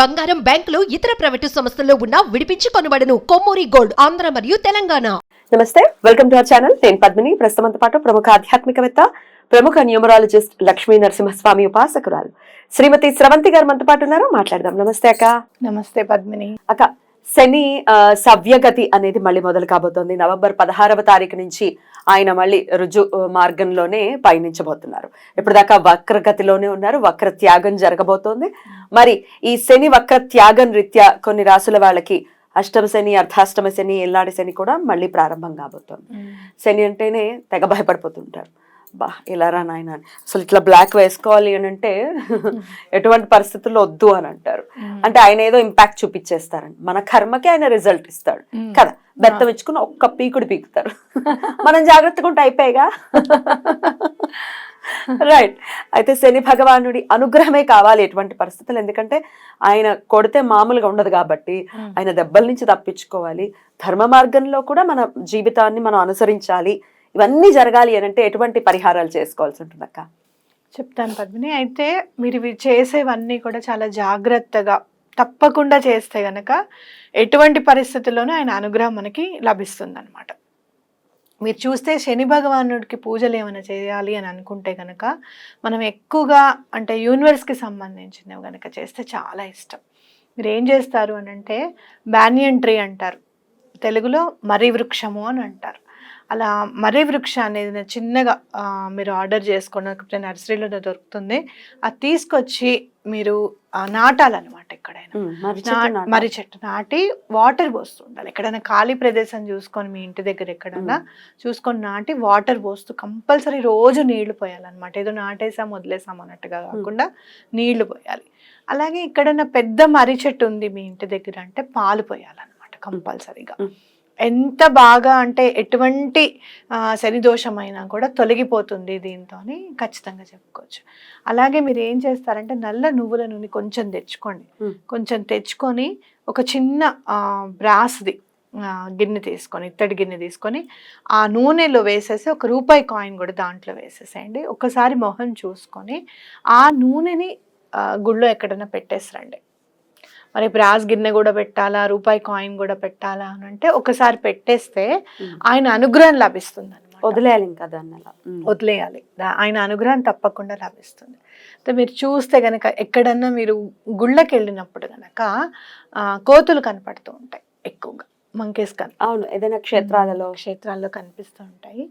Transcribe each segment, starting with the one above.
బంగారం బ్యాంకులు ఇతర ప్రైవేటు సంస్థల్లో ఉన్న విడిపించి కొనబడను. కొమ్మూరి గోల్డ్ ఆంధ్ర మరియు తెలంగాణ. నమస్తే వెల్కమ్ టు అవర్ ఛానల్. నేను పద్మిని. ప్రస్తుతంతో పాటు ప్రముఖ ఆధ్యాత్మికవేత్త ప్రముఖ న్యూమరాలజిస్ట్ లక్ష్మీ నరసింహస్వామి ఉపాసకురాలు. శ్రీమతి స్రవంతి గారు మనతో పాటు ఉన్నారు. మాట్లాడదాం. నమస్తే అక్క. నమస్తే పద్మిని. అక్క శని సవ్యగతి అనేది మళ్ళీ మొదలు కాబోతోంది. నవంబర్ పదహారవ తారీఖు నుంచి ఆయన మళ్ళీ రుజు మార్గంలోనే పయనించబోతున్నారు. ఇప్పుడు దాకా వక్రగతిలోనే ఉన్నారు. వక్ర త్యాగం జరగబోతోంది. మరి ఈ శని వక్ర త్యాగం రీత్యా కొన్ని రాసుల వాళ్ళకి అష్టమ శని అర్ధాష్టమ శని ఎల్లాడి శని కూడా మళ్ళీ ప్రారంభం కాబోతోంది. శని అంటేనే తెగ భయపడిపోతుంటారు. బా ఇలా రా నాయన. అని. అసలు ఇట్లా బ్లాక్ వేసుకోవాలి అని అంటే ఎటువంటి పరిస్థితుల్లో వద్దు అని అంటారు. అంటే ఆయన ఏదో ఇంపాక్ట్ చూపించేస్తారండి. మన కర్మకి ఆయన రిజల్ట్ ఇస్తాడు. కదా? బెత్తం ఇచ్చుకుని ఒక్క పీకుడు పీకుతారు. మనం జాగ్రత్తగా ఉంటే అయిపోయాగా రైట్ అయితే శని భగవానుడి అనుగ్రహమే కావాలి ఎటువంటి పరిస్థితులు. ఎందుకంటే ఆయన కొడితే మామూలుగా ఉండదు కాబట్టి ఆయన దెబ్బల నుంచి తప్పించుకోవాలి. ధర్మ మార్గంలో కూడా మన జీవితాన్ని మనం అనుసరించాలి. ఇవన్నీ జరగాలి అని అంటే ఎటువంటి పరిహారాలు చేసుకోవాల్సి ఉంటుంది అక్క? చెప్తాను పద్మిని. అయితే మీరు ఇవి చేసేవన్నీ కూడా చాలా జాగ్రత్తగా తప్పకుండా చేస్తే గనక ఎటువంటి పరిస్థితుల్లోనూ ఆయన అనుగ్రహం మనకి లభిస్తుంది అనమాట మీరు చూస్తే శని భగవానుడికి పూజలు ఏమైనా చేయాలి అని అనుకుంటే కనుక మనం ఎక్కువగా అంటే యూనివర్స్కి సంబంధించినవి కనుక చేస్తే చాలా ఇష్టం. మీరు ఏం చేస్తారు అని అంటే బ్యానియన్ ట్రీ అంటారు. తెలుగులో మర్రి వృక్షము అని అంటారు. అలా మర్రి వృక్ష అనేది చిన్నగా మీరు ఆర్డర్ చేసుకోండి. నర్సరీలో దొరుకుతుంది. అది తీసుకొచ్చి మీరు నాటాలన్నమాట ఎక్కడైనా. మర్రి చెట్టు నాటి వాటర్ పోస్తూ ఉండాలి ఎక్కడైనా ఖాళీ ప్రదేశం చూసుకొని మీ ఇంటి దగ్గర ఎక్కడైనా చూసుకొని నాటి వాటర్ పోస్తూ కంపల్సరీ రోజు నీళ్ళు పోయాలన్నమాట. ఏదో నాటేసాం వదిలేసాం అన్నట్టుగా కాకుండా నీళ్ళు పోయాలి. అలాగే ఎక్కడైనా పెద్ద మర్రి చెట్టు ఉంది మీ ఇంటి దగ్గర అంటే పాలు పోయాలన్నమాట కంపల్సరీగా. ఎంత బాగా అంటే ఎటువంటి ఆ, శని దోషమైనా కూడా తొలగిపోతుంది దీంతో అని ఖచ్చితంగా చెప్పుకోవచ్చు. అలాగే మీరు ఏం చేస్తారంటే నల్ల నువ్వుల నూనె కొంచెం తెచ్చుకోండి. కొంచెం తెచ్చుకొని ఒక చిన్న బ్రాస్ది గిన్నె తీసుకొని ఇత్తడి గిన్నె తీసుకొని ఆ నూనెలో వేసేసి ఒక రూపాయి కాయిన్ కూడా దాంట్లో వేసేసేయండి. ఒకసారి మొహం చూసుకొని ఆ నూనెని గుళ్ళో ఎక్కడైనా పెట్టేసిరండి. మరి బ్రాస్ గిన్నె కూడా పెట్టాలా రూపాయి కాయిన్ కూడా పెట్టాలా అని అంటే ఒకసారి పెట్టేస్తే. ఆయన అనుగ్రహం లభిస్తుంది వదిలేయాలి ఇంకా దాన్ని అలా. వదిలేయాలి. ఆయన అనుగ్రహం తప్పకుండా లభిస్తుంది. అయితే మీరు చూస్తే గనక ఎక్కడన్నా మీరు గుళ్ళకి వెళ్ళినప్పుడు గనక ఆ, కోతులు కనపడుతూ ఉంటాయి ఎక్కువగా మంకేస్ కన్ అవును ఏదైనా క్షేత్రాలలో. క్షేత్రాల్లో కనిపిస్తూ ఉంటాయి.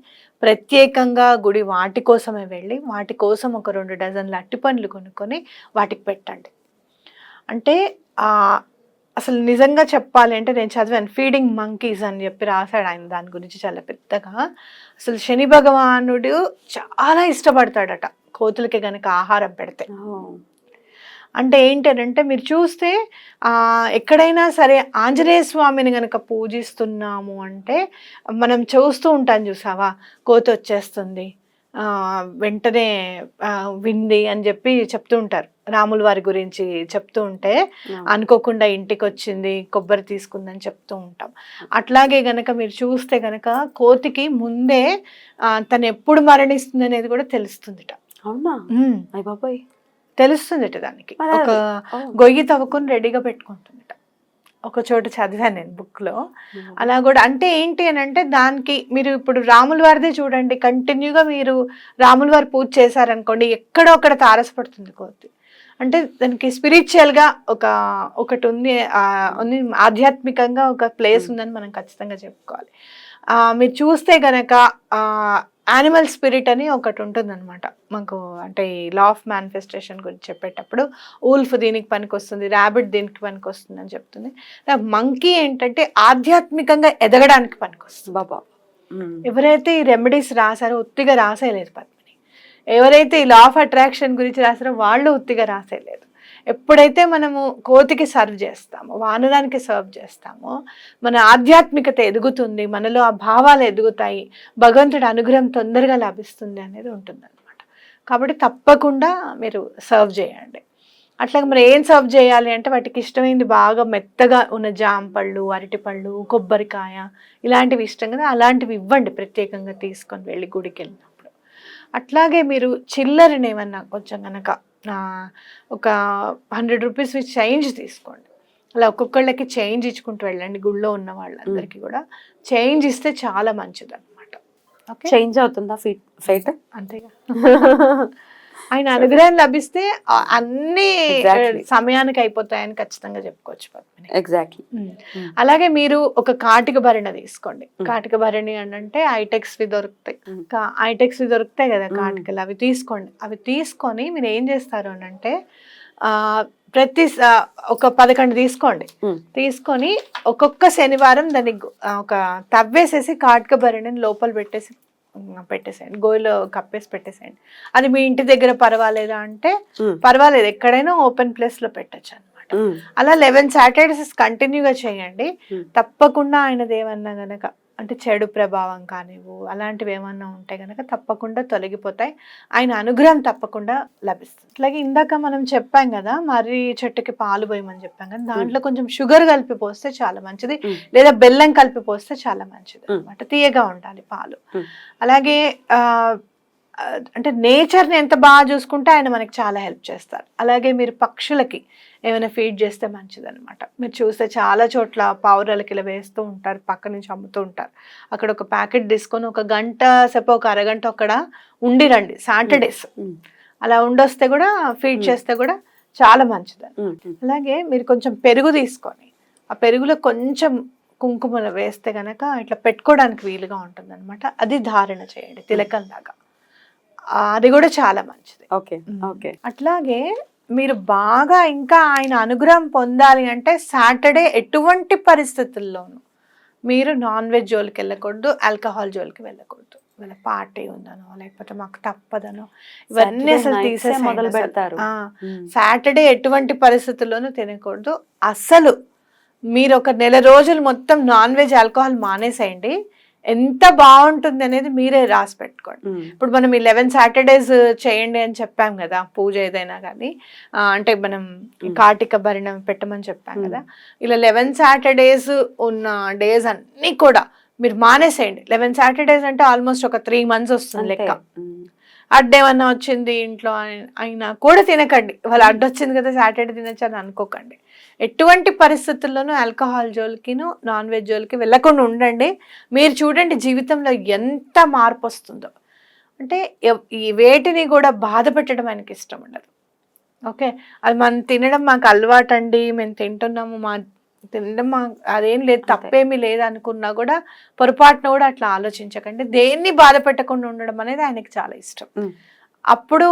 ప్రత్యేకంగా గుడి వాటి కోసమే వెళ్ళి వాటి కోసం ఒక రెండు డజన్ల అట్టి పండ్లు కొనుక్కొని వాటికి పెట్టండి. అంటే అసలు నిజంగా చెప్పాలి అంటే నేను చదివాను ఫీడింగ్ మంకీస్ అని చెప్పి రాశాడు ఆయన దాని గురించి చాలా పెద్దగా. అసలు శని భగవానుడు చాలా ఇష్టపడతాడట కోతులకి గనక ఆహారం పెడితే. అంటే ఏంటంటే మీరు చూస్తే ఆ ఎక్కడైనా సరే ఆంజనేయ స్వామిని గనక పూజిస్తున్నాము అంటే మనం చూస్తూ ఉంటాం చూసావా కోత వచ్చేస్తుంది వెంటనే వింది అని చెప్పి చెప్తూ ఉంటారు. రాముల వారి గురించి చెప్తూ ఉంటే అనుకోకుండా ఇంటికి వచ్చింది కొబ్బరి తీసుకుందని చెప్తూ ఉంటాం. అట్లాగే గనక మీరు చూస్తే గనక కోతికి ముందే తను ఎప్పుడు మరణిస్తుంది అనేది కూడా తెలుస్తుందిట. అవునా? బాబాయ్. తెలుస్తుందిట దానికి. ఒక. గొయ్యి తవ్వుకొని రెడీగా పెట్టుకుంటుందిట. ఒక చోట చదివాను నేను బుక్లో అలా కూడా అంటే ఏంటి అని అంటే దానికి మీరు ఇప్పుడు రాముల వారిదే చూడండి కంటిన్యూగా మీరు రాముల వారి పూజ చేశారనుకోండి ఎక్కడో అక్కడ తారసపడుతుంది కోతి అంటే దానికి స్పిరిచువల్గా ఒక ఒకటి ఉంది ఆధ్యాత్మికంగా ఒక ప్లేస్ ఉందని మనం ఖచ్చితంగా చెప్పుకోవాలి. మీరు చూస్తే గనక యానిమల్ స్పిరిట్ అని ఒకటి ఉంటుందన్నమాట. మాకు అంటే ఈ లా ఆఫ్ మేనిఫెస్టేషన్ గురించి చెప్పేటప్పుడు ఊల్ఫ్ దీనికి పనికి వస్తుంది ర్యాబిట్ దీనికి పనికి వస్తుంది అని చెప్తుంది. మంకీ ఏంటంటే ఆధ్యాత్మికంగా ఎదగడానికి పనికి వస్తుంది బాబా. ఎవరైతే ఈ రెమెడీస్ రాశారో ఉత్తిగా రాసేయలేదు పద్మిని. ఎవరైతే ఈ లా ఆఫ్ అట్రాక్షన్ గురించి రాశారో వాళ్ళు ఉత్తిగా రాసేయలేదు ఎప్పుడైతే మనము కోతికి సర్వ్ చేస్తామో వానరానికి సర్వ్ చేస్తామో మన ఆధ్యాత్మికత ఎదుగుతుంది మనలో ఆ భావాలు ఎదుగుతాయి భగవంతుడి అనుగ్రహం తొందరగా లభిస్తుంది అనేది ఉంటుందన్నమాట. కాబట్టి తప్పకుండా మీరు సర్వ్ చేయండి. అట్లాగే మరి ఏం సర్వ్ చేయాలి అంటే వాటికి ఇష్టమైంది బాగా మెత్తగా ఉన్న జాంపళ్ళు అరటిపళ్ళు కొబ్బరికాయ ఇలాంటివి ఇష్టం కదా అలాంటివి ఇవ్వండి ప్రత్యేకంగా తీసుకొని వెళ్ళి గుడికి వెళ్ళినప్పుడు. అట్లాగే మీరు చిల్లరని ఏమన్నా కొంచెం కనుక ఒక హండ్రెడ్ రూపీస్ చేంజ్ తీసుకోండి. అలా ఒక్కొక్కళ్ళకి చేంజ్ ఇచ్చుకుంటూ వెళ్ళండి గుళ్ళో ఉన్న వాళ్ళందరికీ కూడా. చేంజ్ ఇస్తే చాలా మంచిది అనమాట చేంజ్ అవుతుందా ఫీట్ ఫేట్? అంతేగా. ఆయన అనుగ్రహం లభిస్తే అన్ని. సమయానికి అయిపోతాయని ఖచ్చితంగా చెప్పుకోవచ్చు పద్మిని ఎగ్జాక్ట్లీ ఉమ్. అలాగే మీరు ఒక కాటిక భరణ తీసుకోండి Mm. కాటిక భరణి అని అంటే ఐటెక్స్ వి దొరుకుతాయి Mm. కా- ఐటెక్స్ వి దొరుకుతాయి కదా. కాటికలు అవి తీసుకోండి అవి తీసుకొని మీరు ఏం చేస్తారు అని అంటే ఆ ప్రతి ఒక పదకొండు తీసుకోండి. తీసుకొని ఒక్కొక్క శనివారం దాన్ని ఒక తవ్వేసేసి కాటిక భరణిని లోపల పెట్టేసి పెట్టేసేయండి. గోయిలో కప్పేసి పెట్టేసేయండి. అది మీ ఇంటి దగ్గర పర్వాలేదా అంటే పర్వాలేదు. ఎక్కడైనా ఓపెన్ ప్లేస్లో పెట్టచ్చు అనమాట అలా లెవెన్ సాటర్డేస్ కంటిన్యూగా చేయండి. తప్పకుండా ఆయనది ఏమన్నా గనక అంటే చెడు ప్రభావం కానివ్వు అలాంటివి ఏమన్నా ఉంటే గనక తప్పకుండా తొలగిపోతాయి. ఆయన అనుగ్రహం తప్పకుండా లభిస్తుంది. అట్లాగే ఇందాక మనం చెప్పాం కదా మర్రి చెట్టుకి పాలు పోయమని చెప్పాం కదా దాంట్లో కొంచెం షుగర్ కలిపి పోస్తే చాలా మంచిది. లేదా బెల్లం కలిపి పోస్తే చాలా మంచిది. అనమాట తీయగా ఉండాలి పాలు. అలాగే అంటే నేచర్ని ఎంత బాగా చూసుకుంటే ఆయన మనకి చాలా హెల్ప్ చేస్తారు. అలాగే మీరు పక్షులకి ఏమైనా ఫీడ్ చేస్తే మంచిది అనమాట మీరు చూస్తే చాలా చోట్ల పావురాలకి ఇలా వేస్తూ ఉంటారు పక్క నుంచి అమ్ముతూ ఉంటారు. అక్కడ ఒక ప్యాకెట్ తీసుకొని ఒక గంట సేపు ఒక అరగంట అక్కడ ఉండిరండి సాటర్డేస్ అలా ఉండొస్తే కూడా ఫీడ్. చేస్తే కూడా చాలా మంచిది అలాగే మీరు కొంచెం పెరుగు తీసుకొని ఆ పెరుగులో కొంచెం కుంకుమ వేస్తే గనక ఇట్లా పెట్టుకోవడానికి వీలుగా ఉంటుంది అనమాట అది ధారణ చేయండి తిలకంలాగా ఆ, అది కూడా చాలా మంచిది. Okay okay. అట్లాగే మీరు బాగా ఇంకా ఆయన అనుగ్రహం పొందాలి అంటే సాటర్డే ఎటువంటి పరిస్థితుల్లోనూ మీరు నాన్ వెజ్ జోలికి వెళ్ళకూడదు ఆల్కహాల్ జోలికి వెళ్ళకూడదు. వీళ్ళ పార్టీ ఉందనో లేకపోతే మాకు తప్పదనో ఇవన్నీ అసలు తీసేసి మొదలు పెడతారు. సాటర్డే ఎటువంటి పరిస్థితుల్లోనూ తినకూడదు. అసలు మీరు ఒక నెల రోజులు మొత్తం నాన్ వెజ్ ఆల్కహాల్ మానేసేయండి. ఎంత బాగుంటుంది అనేది మీరే రాసి పెట్టుకోండి. ఇప్పుడు మనం ఈ లెవెన్ సాటర్డేస్ చేయండి అని చెప్పాం కదా పూజ ఏదైనా కానీ అంటే మనం. కార్తీక భరణం పెట్టమని చెప్పాం. కదా ఇలా లెవెన్ సాటర్డేస్ ఉన్న డేస్ అన్నీ కూడా మీరు మానేసేయండి. లెవెన్ సాటర్డేస్ అంటే ఆల్మోస్ట్ ఒక త్రీ మంత్స్ వస్తుంది లెక్క. అడ్డేమన్నా వచ్చింది ఇంట్లో అయినా కూడా తినకండి. వాళ్ళు అడ్డొచ్చింది కదా సాటర్డే తినచ్చు అని అనుకోకండి. ఎటువంటి పరిస్థితుల్లోనూ ఆల్కహాల్ జోలికిను నాన్ వెజ్ జోలికి వెళ్ళకుండా ఉండండి. మీరు చూడండి జీవితంలో ఎంత మార్పు వస్తుందో. అంటే ఈ వేటిని కూడా బాధ పెట్టడం ఆయనకి ఇష్టం ఉండదు. ఓకే? అది మనం తినడం మాకు అలవాటు అండి మేము తింటున్నాము మా తినడం అదేం లేదు తప్పేమీ లేదు అనుకున్నా కూడా పొరపాటున కూడా అట్లా ఆలోచించకండి దేన్ని బాధ పెట్టకుండా ఉండడం అనేది ఆయనకి చాలా ఇష్టం. అప్పుడు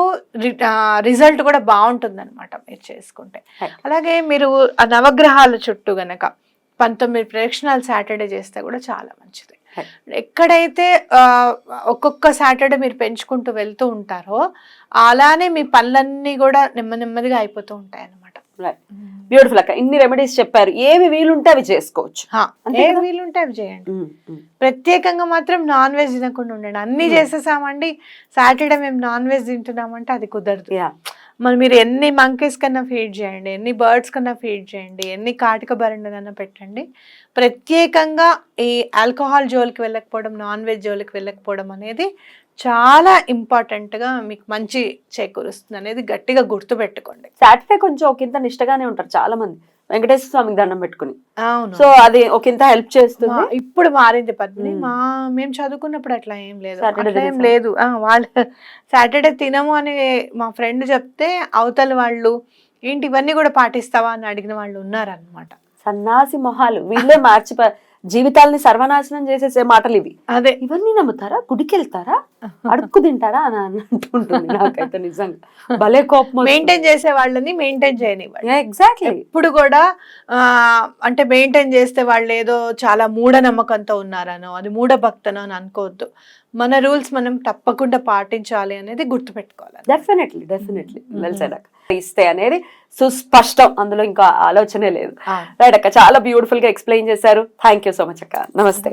రిజల్ట్ కూడా బాగుంటుంది అనమాట మీరు చేసుకుంటే. అలాగే మీరు ఆ నవగ్రహాల చుట్టూ గనక పంతొమ్మిది ప్రదక్షిణాలు సాటర్డే చేస్తే కూడా చాలా మంచిది. ఎక్కడైతే ఒక్కొక్క సాటర్డే మీరు పెంచుకుంటూ వెళ్తూ ఉంటారో అలానే మీ పనులన్నీ కూడా నెమ్మది నెమ్మదిగా అయిపోతూ ఉంటాయి బ్యూటిఫుల్ అక్క. ఇన్ని రెమెడీస్ చెప్పారు. ఏవి వీలుంటే అవి చేసుకోవచ్చు. అంతే ఏ కదా? వీలుంటే అవి చేయండి. ప్రత్యేకంగా మాత్రం నాన్ వెజ్ తినకుండా ఉండండి. అన్ని Hmm. చేసేసామండి. సాటర్డే మేము నాన్ వెజ్ తింటున్నామంటే అది కుదరదు. మరి మీరు ఎన్ని మంకీస్ కన్నా ఫీడ్ చేయండి ఎన్ని బర్డ్స్ కన్నా ఫీడ్ చేయండి ఎన్ని కాటిక బరండి కన్నా పెట్టండి. ప్రత్యేకంగా ఈ ఆల్కహాల్ జోలికి వెళ్ళకపోవడం నాన్ వెజ్ జోలికి వెళ్ళకపోవడం అనేది చాలా ఇంపార్టెంట్గా మీకు మంచి చేకూరుస్తుంది అనేది గట్టిగా గుర్తుపెట్టుకోండి. సాటర్డే కొంచెం ఒకంత నిష్టగానే ఉంటారు చాలా మంది వెంకటేశ్వర స్వామికి దండం పెట్టుకుని. అవును. సో అది ఒకంత హెల్ప్ చేస్తుంది. ఇప్పుడు మారింది పద్మిని. మా మేము చదువుకున్నప్పుడు అట్లా ఏం లేదు. అట్లా ఏం. లేదు. ఆ, వాళ్ళు సాటర్డే తినము అని మా ఫ్రెండ్ చెప్తే అవతల వాళ్ళు ఏంటి ఇవన్నీ కూడా పాటిస్తావా? అని అడిగిన వాళ్ళు ఉన్నారన్నమాట. సన్నాసి మొహాలు. వీళ్ళే మార్చి జీవితాల్ని సర్వనాశనం చేసేసే మాటలు ఇవి. అదే. ఇవన్నీ నమ్ముతారా? గుడికి వెళ్తారా అడుక్కు తింటారా? అని అంటుంటుంది నాకైతే నిజంగా. భలే కోపం మెయింటైన్ చేసే వాళ్ళని మెయింటైన్ చేయనివ్వండి. ఎగ్జాక్ట్లీ ఎప్పుడు కూడా ఆ, అంటే మెయింటైన్ చేస్తే వాళ్ళు ఏదో చాలా మూఢనమ్మకంతో ఉన్నారనో అది మూఢభక్తనో అని అనుకోవద్దు. మన రూల్స్ మనం తప్పకుండా పాటించాలి అనేది గుర్తుపెట్టుకోవాలి. Definitely definitely Mhm. వెల్ ఇస్తే అనేది సుస్పష్టం. అందులో ఇంకా ఆలోచనే లేదు. రైట్ అక్క చాలా బ్యూటిఫుల్గా ఎక్స్ప్లెయిన్ చేశారు. థ్యాంక్ యూ సో మచ్ అక్క. నమస్తే.